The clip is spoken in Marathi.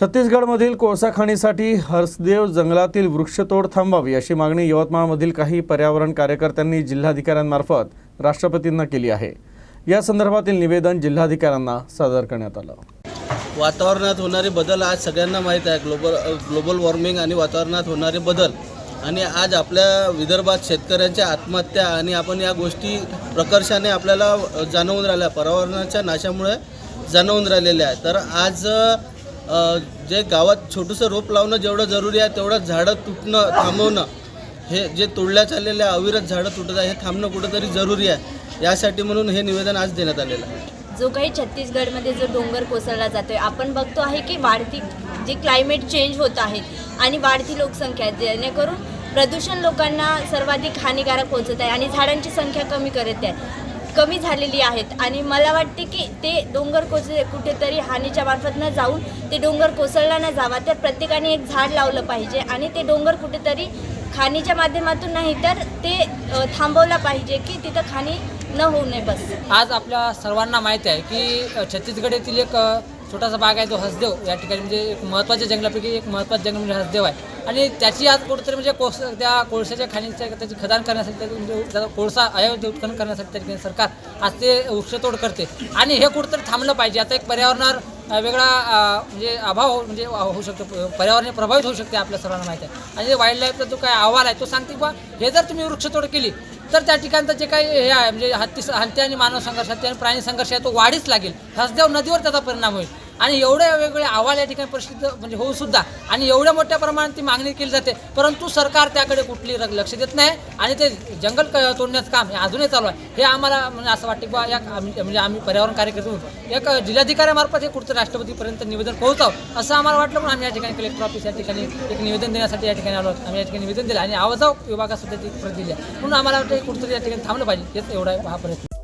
छत्तीसगडमधील कोळसा खाणीसाठी हर्सदेव जंगलातील वृक्षतोड थांबावी अशी मागणी यवतमाळमधील काही पर्यावरण कार्यकर्त्यांनी जिल्हाधिकाऱ्यांमार्फत राष्ट्रपतींना केली आहे. या संदर्भातील निवेदन जिल्हाधिकाऱ्यांना सादर करण्यात आलं. वातावरणात होणारे बदल आज सगळ्यांना माहीत आहे. ग्लोबल ग्लोबल वॉर्मिंग आणि वातावरणात होणारे बदल आणि आज आपल्या विदर्भात शेतकऱ्यांच्या आत्महत्या आणि आपण या गोष्टी प्रकर्षाने आपल्याला जाणवून राहिल्या. पर्यावरणाच्या नाशामुळे जाणवून राहिलेल्या आहे तर आज जे गावात छोटंसं रोप लावणं जेवढं जरुरी आहे तेवढं झाडं तुटणं थांबवणं हे जे तोडल्या चाललेल्या अविरत झाडं तुटत आहे हे थांबणं कुठंतरी जरुरी आहे. यासाठी म्हणून हे निवेदन आज देण्यात आलेलं आहे. जो काही छत्तीसगडमध्ये जो डोंगर कोसळला आहे आपण बघतो आहे की वाढती जे क्लायमेट चेंज होत आहे आणि वाढती लोकसंख्या आहे जेणेकरून प्रदूषण लोकांना सर्वाधिक हानिकारक पोहोचत आहे आणि झाडांची संख्या कमी करत आहे. कमी झालेली आहेत. आणि मला वाटते की ते डोंगर कोसळे कुठेतरी हानीच्या मार्फत न जाऊन ते डोंगर कोसळला न जावा तर प्रत्येकाने एक झाड लावलं पाहिजे आणि ते डोंगर कुठेतरी खाणीच्या माध्यमातून नाही तर ते थांबवला थांबवलं पाहिजे की तिथं खाणी न होऊ नये बस. आज आपल्या सर्वांना माहीत आहे की छत्तीसगड येथील एक छोटासा भाग आहे जो हसदेव. या ठिकाणी म्हणजे एक महत्त्वाच्या जंगलापैकी एक महत्त्वाचं जंगल म्हणजे हसदेव आहे. आणि त्याची आज कुठेतरी म्हणजे कोळस त्या कोळशाच्या खाणीच्या त्याची खदान करण्यासाठी म्हणजे त्याचा कोळसा अयोध्या उत्खनन करण्यासाठी त्या ठिकाणी सरकार आज ते वृक्षतोड करते. आणि हे कुठेतरी थांबलं पाहिजे. आता एक पर्यावरणावर वेगळा म्हणजे अभाव हो- म्हणजे होऊ शकतो. पर्यावरण प्रभावित होऊ शकते आपल्या सर्वांना माहिती आहे. आणि वाईल्ड लाईफचा जो काय अहवाल आहे तो सांगते बा हे जर तुम्ही वृक्षतोड केली तर त्या ठिकाणचं जे काही हे आहे म्हणजे हत्ती हत्ती आणि मानव संघर्ष हत्ती आणि प्राणी संघर्ष आहे तो वाढीच लागेल. हसदेव नदीवर त्याचा परिणाम होईल. आणि एवढे वेगवेगळे अहवाल या ठिकाणी प्रसिद्ध म्हणजे होऊ सुद्धा आणि एवढ्या मोठ्या प्रमाणात ती मागणी केली जाते. परंतु सरकार त्याकडे कुठली लक्ष देत नाही आणि ते जंगल क- तोडण्याचं काम हे अजूनही चालू आहे. हे आम्हाला म्हणजे असं वाटते की बा या आम्ही- म्हणजे आम्ही पर्यावरण कार्यकर्ते एक जिल्हाधिकाऱ्यामार्फत हे कुठचं राष्ट्रपतीपर्यंत निवेदन पोहोचावं असं आम्हाला वाटलं पण आम्ही या ठिकाणी कलेक्टर ऑफिस या ठिकाणी एक निवेदन देण्यासाठी या ठिकाणी आलो. आम्ही या ठिकाणी निवेदन दिलं आणि आवाजाव विभागासुद्धा ती प्रत दिली म्हणून आम्हाला वाटतं हे कुठंतरी या ठिकाणी थांबलं पाहिजे हेच एवढा हा प्रयत्न